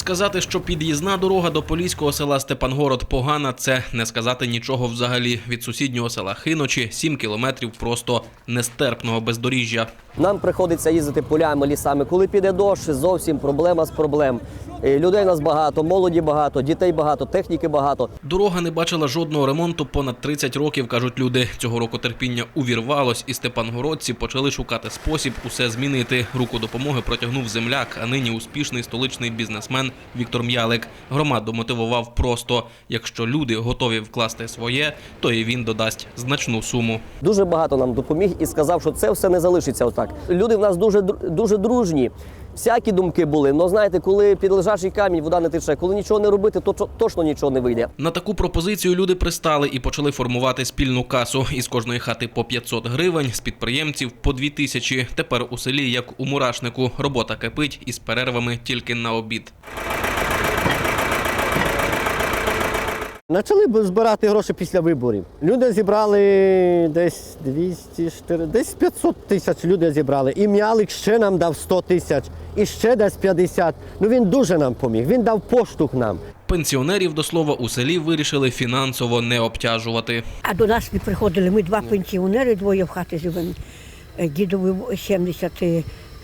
Сказати, що під'їзна дорога до поліського села Степангород погана, це не сказати нічого взагалі. Від сусіднього села Хиночі 7 кілометрів просто нестерпного бездоріжжя. Нам приходиться їздити полями, лісами. Коли піде дощ, зовсім проблема з проблем. Е, Людей нас багато, молоді багато, дітей багато, техніки багато. Дорога не бачила жодного ремонту понад 30 років, кажуть люди. Цього року терпіння увірвалось, і степангородці почали шукати спосіб усе змінити. Руку допомоги протягнув земляк, а нині успішний столичний бізнесмен Віктор М'ялик. Громаду мотивував просто: якщо люди готові вкласти своє, то і він додасть значну суму. Дуже багато нам допоміг і сказав, що це все не залишиться отак. Люди в нас дуже дуже дружні. Всякі думки були. але знаєте, коли під лежачий камінь вода не тече, коли нічого не робити, то то- точно нічого не вийде. На таку пропозицію люди пристали і почали формувати спільну касу. Із кожної хати по 500 гривень, з підприємців по 2 тисячі. Тепер у селі, як у мурашнику, робота кипить із перервами тільки на обід. Почали збирати гроші після виборів. Люди зібрали десь 200, десь 500 тисяч люди зібрали. І м'ялик ще нам дав 100 тисяч, і ще десь 50. Ну він дуже нам поміг. Він дав поштовх нам. Пенсіонерів до слова у селі вирішили фінансово не обтяжувати. А до нас не приходили. Ми два пенсіонери, двоє в хаті живемо. Е, дідові 70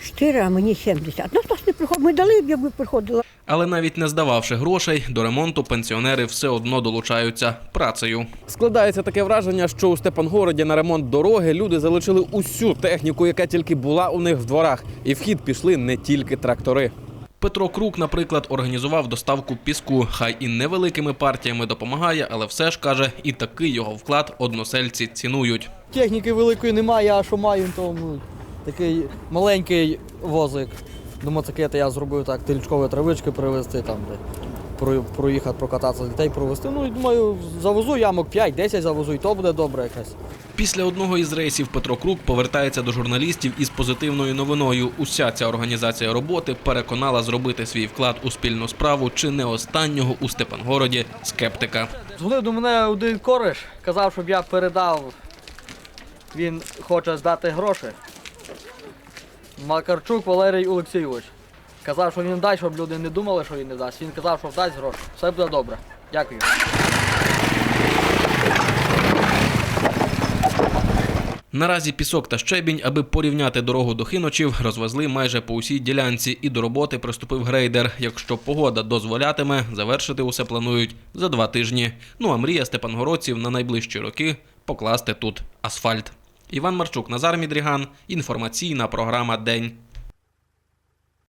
4, а мені 70. Ну, хтось не приходить, ми дали б, приходила. Але навіть не здававши грошей, до ремонту пенсіонери все одно долучаються працею. Складається таке враження, що у Степангороді на ремонт дороги люди залишили усю техніку, яка тільки була у них в дворах, і в хід пішли не тільки трактори. Петро Крук, наприклад, організував доставку піску. Хай і невеликими партіями допомагає, але все ж каже, і такий його вклад односельці цінують. Техніки великої немає, а що маємо, то ну, такий маленький возик. До мотоциклета я зробив так, тилічкові травички привезти, там, де про- проїхати, прокататися дітей провезти. Ну, і думаю, завезу ямок 5-10 завезу, і то буде добре якась. Після одного із рейсів Петро Крук повертається до журналістів із позитивною новиною. Уся ця організація роботи переконала зробити свій вклад у спільну справу чи не останнього у Степангороді скептика. Дзвонив до мене один кореш, казав, щоб я передав. Він хоче здати гроші. Макарчук Валерій Олексійович. Казав, що він дасть, щоб люди не думали, що він не дасть. Він казав, що дасть гроші. Все буде добре. Дякую. Наразі пісок та щебінь, аби порівняти дорогу до хиночів, розвезли майже по усій ділянці, і до роботи приступив грейдер. Якщо погода дозволятиме, завершити усе планують за два тижні. Ну а мрія степангородців на найближчі роки покласти тут асфальт. Іван Марчук, Назар Мідріган. Інформаційна програма День.